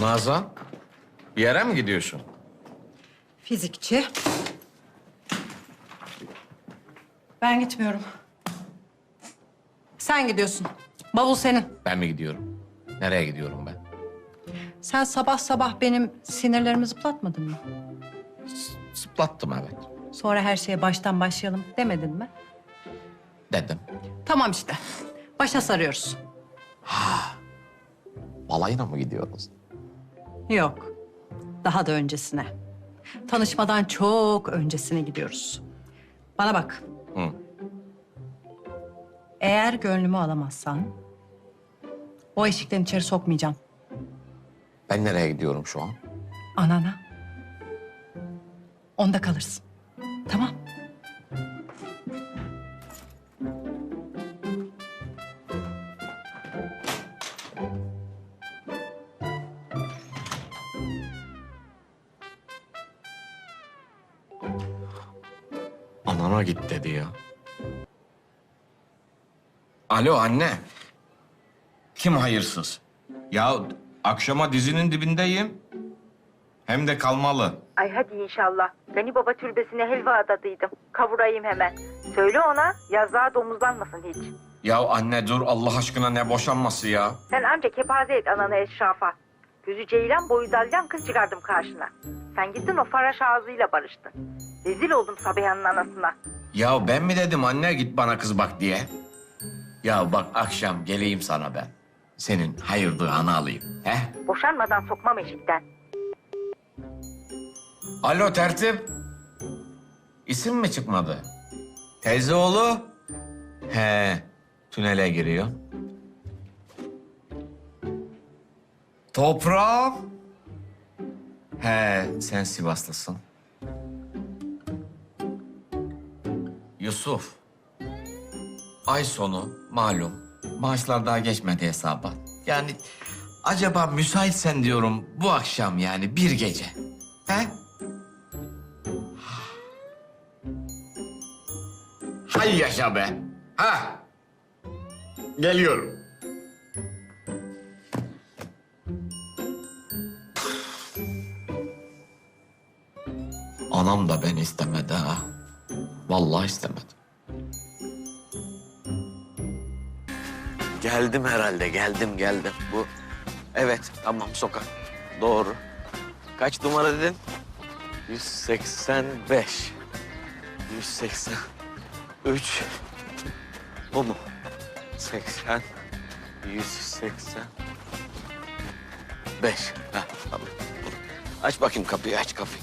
Nazan, bir yere mi gidiyorsun? Fizikçi. Ben gitmiyorum. Sen gidiyorsun. Bavul senin. Ben mi gidiyorum? Nereye gidiyorum ben? Sen sabah sabah benim sinirlerimi zıplatmadın mı? Zıplattım evet. Sonra her şeye baştan başlayalım demedin mi? Dedim. Tamam işte. Başa sarıyoruz. Balayına mı gidiyoruz? Yok. Daha da öncesine. Tanışmadan çok öncesine gidiyoruz. Bana bak. Hı. Eğer gönlümü alamazsan... ...o eşikten içeri sokmayacağım. Ben nereye gidiyorum şu an? Anana. Onda kalırsın. Tamam. Anana git dedi ya. Alo anne. Kim hayırsız? Ya akşama dizinin dibindeyim. Hem de kalmalı. Ay hadi inşallah. Gani Baba türbesine helva adadıydım. Kavurayım hemen. Söyle ona yazlığa domuzlanmasın hiç. Ya anne dur Allah aşkına ne boşanması ya. Sen anca kepaze et ananı eşrafa. Gözü ceylan boyu dalyan kız çıkardım karşına. Sen gittin o faraş ağzıyla barıştın. Rezil oldum Sabiha'nın anasına. Ya ben mi dedim anne git bana kız bak diye? Ya bak akşam geleyim sana ben. Senin hayır duanı alayım. He? Boşanmadan sokmam eşikten. Alo tertip. İsim mi çıkmadı? Teyze oğlu? He, tünele giriyor. Toprağım. He, sen Sivaslısın. Yusuf. Ay sonu malum. Maaşlar daha geçmedi hesaba. Yani acaba müsaitsen diyorum bu akşam yani bir gece. He? Hay yaşa be. Ha. Geliyorum. Anam da beni istemedi ha. Vallahi istemedi. Geldim herhalde, geldim, geldim. Bu, evet, tamam sokak. Doğru. Kaç numara dedin? 185. 183. Bu mu? 80. 185. Ha, tamam. Aç bakayım kapıyı, aç kapıyı.